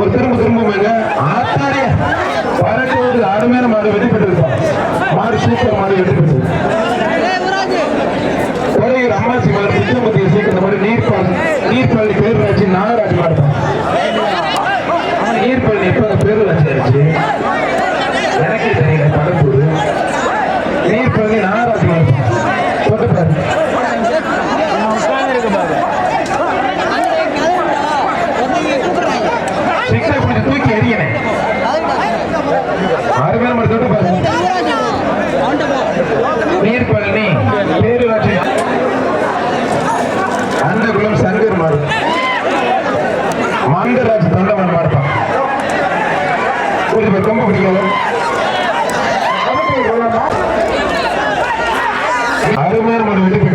ஒரு திரும்ப திரும்ப போயிட்டு ஆத்தாரிய பறக்கிறது அருமையான மாடு வெடிப்பட்டு இருப்பான் மாடு சூப்பர் மாடு வெடிப்பட்டு ஒரே அம்மாச்சி மாடு புத்தமத்திய சீக்கிரம் மாதிரி நீர்ப்பால் நீர்ப்பால் பேரூராட்சி நாகராஜ் மாடு நீர்ப்பால் இப்ப பேரூராட்சி எனக்கு நம்பர் சொல்ல நீர்பழனி பேருவாற்றி அந்த சங்கர் மாறு மந்தராஜ் தொண்டமன் மாறுப்பான் கொஞ்சம் கொம்ப பிடிக்கலாம் அருமையான ஒரு விடுப்பு